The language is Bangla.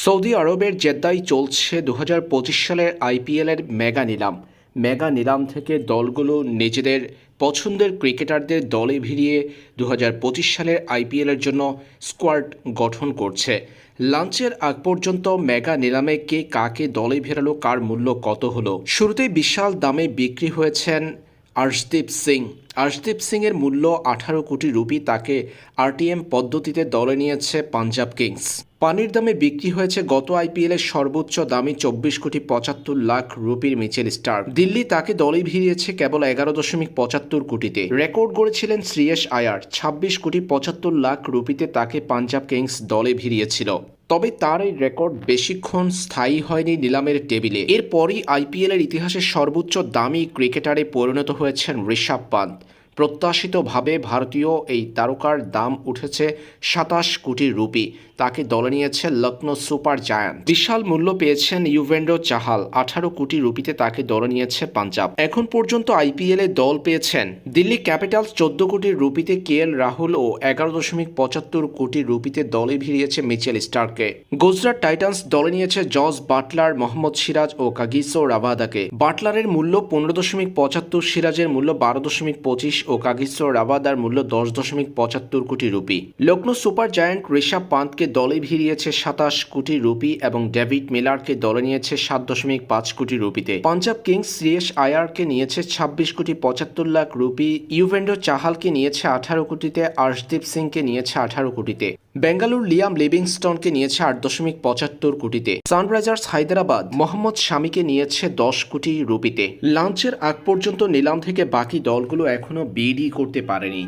সৌদি আরবের জেদ্দায় চলছে দু হাজার পঁচিশ সালের আইপিএলের মেগা নিলাম। মেগা নিলাম থেকে দলগুলো নিজেদের পছন্দের ক্রিকেটারদের দলে ভিড়িয়ে দু হাজার পঁচিশ সালের আইপিএলের জন্য স্কোয়াড গঠন করছে। লাঞ্চের আগ পর্যন্ত মেগা নিলামে কে কাকে দলে ভেরালো, কার মূল্য কত হলো? শুরুতেই বিশাল দামে বিক্রি হয়েছেন আর্শদীপ সিং। আর্শদীপ সিংয়ের মূল্য আঠারো কোটি রুপি তাকে আরটিএম পদ্ধতিতে দলে নিয়েছে পাঞ্জাব কিংস। পানির দামে বিক্রি হয়েছে গত আইপিএলের সর্বোচ্চ দামি চব্বিশ কোটি পঁচাত্তর লাখ রুপির মিচেল স্টার। দিল্লি তাকে দলে ভিড়িয়েছে কেবল এগারো দশমিক পঁচাত্তর কোটিতে। রেকর্ড গড়েছিলেন শ্রীয়েশ আয়ার। ছাব্বিশ কোটি পঁচাত্তর লাখ রুপিতে তাকে পাঞ্জাব কিংস দলে ভিড়িয়েছিল। তবে তার এই রেকর্ড বেশিক্ষণ স্থায়ী হয়নি নিলামের টেবিলে। এরপরই আইপিএলের ইতিহাসে সর্বোচ্চ দামি ক্রিকেটারে পরিণত হয়েছেন ঋষভ পান্ত প্রত্যাশিতভাবে ভারতীয় এই তারকার দাম উঠেছে সাতাশ কোটি রুপি। তাকে দলে নিয়েছে লখনৌ সুপার জায়ান্ট। বিশাল মূল্য পেয়েছেন ইউভেন্ডো চাহাল। আঠারো কোটি রুপিতে তাকে দলে নিয়েছে পাঞ্জাব। এখন পর্যন্ত আইপিএলে দল পেয়েছেন দিল্লি ক্যাপিটালস চোদ্দ কোটি রুপিতে কে এল রাহুল ও এগারো দশমিক পঁচাত্তর কোটি রুপিতে দলে ভিড়িয়েছে মিচেল স্টারকে গুজরাট টাইটান্স দলে নিয়েছে জস বাটলার, মোহাম্মদ সিরাজ ও কাগিসো রাভাদাকে। বাটলারের মূল্য পনেরো দশমিক পঁচাত্তর, সিরাজের মূল্য বারো দশমিক পঁচিশ ও কাগিসো রাবাদার মূল্য দশ দশমিক পঁচাত্তর কোটি rupee. Lucknow Super Giant Rishabh পান্তকে দলে ভিড়িয়েছে সাতাশ কোটি রুপি এবং ডেভিড মিলারকে দলে নিয়েছে সাত দশমিক পাঁচ কোটি রুপিতে। পাঞ্জাব কিংস শ্রেয়স আয়ারকে নিয়েছে ছাব্বিশ কোটি পঁচাত্তর লাখ রুপি। ইউভেন্ডো চাহালকে নিয়েছে আঠারো কোটিতে। আর্শদীপ সিংকে নিয়েছে আঠারো কোটিতে। বেঙ্গালুর লিয়াম লিভিংস্টনকে নিয়েছে আট দশমিক পঁচাত্তর কোটিতে। সানরাইজার্স হায়দ্রাবাদ মোহাম্মদ স্বামীকে নিয়েছে দশ কোটি রুপিতে। লাঞ্চের আগ পর্যন্ত নিলাম থেকে বাকি দলগুলো এখনও বিডি করতে পারেনি।